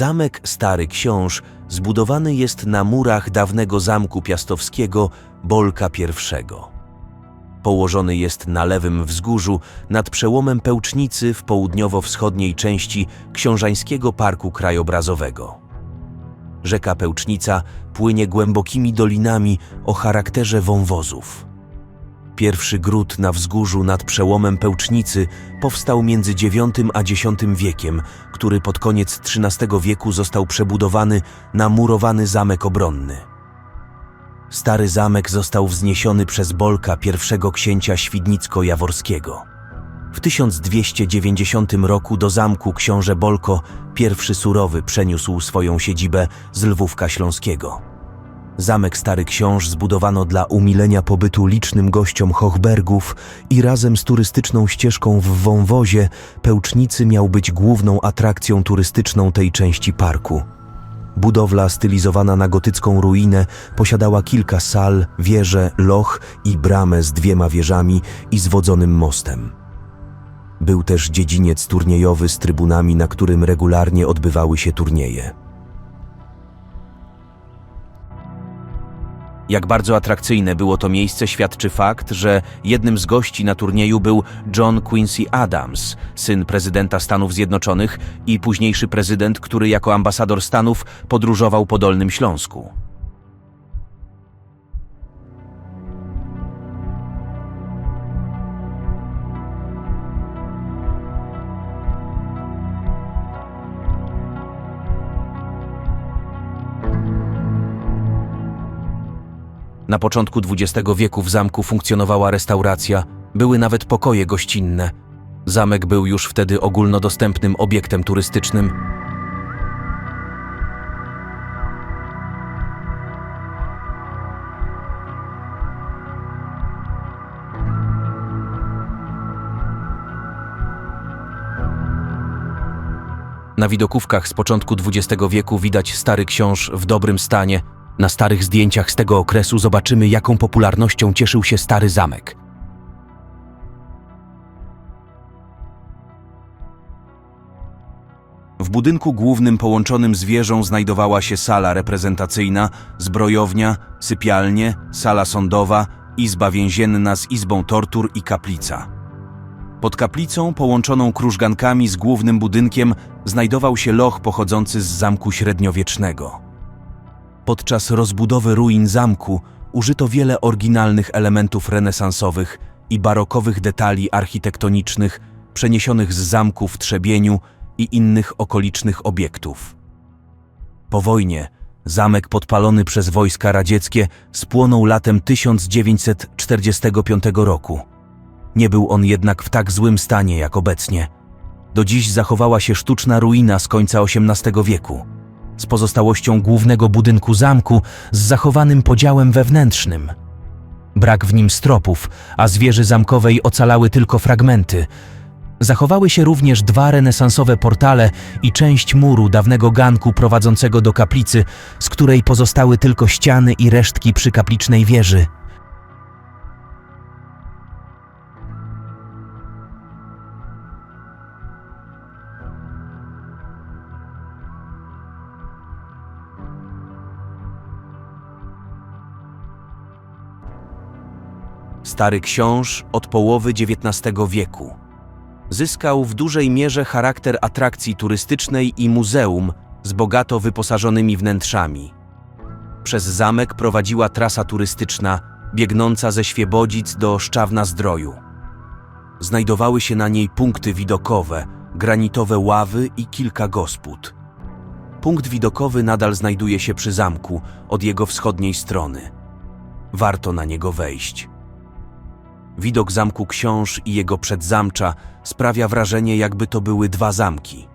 Zamek Stary Książ zbudowany jest na murach dawnego zamku piastowskiego Bolka I. Położony jest na lewym wzgórzu nad przełomem Pełcznicy w południowo-wschodniej części Książańskiego Parku Krajobrazowego. Rzeka Pełcznica płynie głębokimi dolinami o charakterze wąwozów. Pierwszy gród na wzgórzu nad przełomem Pełcznicy powstał między IX a X wiekiem, który pod koniec XIII wieku został przebudowany na murowany zamek obronny. Stary zamek został wzniesiony przez Bolka, pierwszego księcia Świdnicko-Jaworskiego. W 1290 roku do zamku książę Bolko, pierwszy surowy, przeniósł swoją siedzibę z Lwówka Śląskiego. Zamek Stary Książ zbudowano dla umilenia pobytu licznym gościom Hochbergów i razem z turystyczną ścieżką w wąwozie Pełcznicy miał być główną atrakcją turystyczną tej części parku. Budowla stylizowana na gotycką ruinę posiadała kilka sal, wieże, loch i bramę z dwiema wieżami i zwodzonym mostem. Był też dziedziniec turniejowy z trybunami, na którym regularnie odbywały się turnieje. Jak bardzo atrakcyjne było to miejsce, świadczy fakt, że jednym z gości na turnieju był John Quincy Adams, syn prezydenta Stanów Zjednoczonych i późniejszy prezydent, który jako ambasador Stanów podróżował po Dolnym Śląsku. Na początku XX wieku w zamku funkcjonowała restauracja, były nawet pokoje gościnne. Zamek był już wtedy ogólnodostępnym obiektem turystycznym. Na widokówkach z początku XX wieku widać stary książ w dobrym stanie. Na starych zdjęciach z tego okresu zobaczymy, jaką popularnością cieszył się stary zamek. W budynku głównym połączonym z wieżą znajdowała się sala reprezentacyjna, zbrojownia, sypialnie, sala sądowa, izba więzienna z izbą tortur i kaplica. Pod kaplicą, połączoną krużgankami z głównym budynkiem, znajdował się loch pochodzący z zamku średniowiecznego. Podczas rozbudowy ruin zamku użyto wiele oryginalnych elementów renesansowych i barokowych detali architektonicznych przeniesionych z zamku w Trzebieniu i innych okolicznych obiektów. Po wojnie zamek podpalony przez wojska radzieckie spłonął latem 1945 roku. Nie był on jednak w tak złym stanie jak obecnie. Do dziś zachowała się sztuczna ruina z końca XVIII wieku z pozostałością głównego budynku zamku z zachowanym podziałem wewnętrznym. Brak w nim stropów, a z wieży zamkowej ocalały tylko fragmenty. Zachowały się również dwa renesansowe portale i część muru dawnego ganku prowadzącego do kaplicy, z której pozostały tylko ściany i resztki przykaplicznej wieży. Stary książ od połowy XIX wieku. Zyskał w dużej mierze charakter atrakcji turystycznej i muzeum z bogato wyposażonymi wnętrzami. Przez zamek prowadziła trasa turystyczna biegnąca ze Świebodzic do Szczawna Zdroju. Znajdowały się na niej punkty widokowe, granitowe ławy i kilka gospod. Punkt widokowy nadal znajduje się przy zamku od jego wschodniej strony. Warto na niego wejść. Widok zamku książ i jego przedzamcza sprawia wrażenie, jakby to były dwa zamki.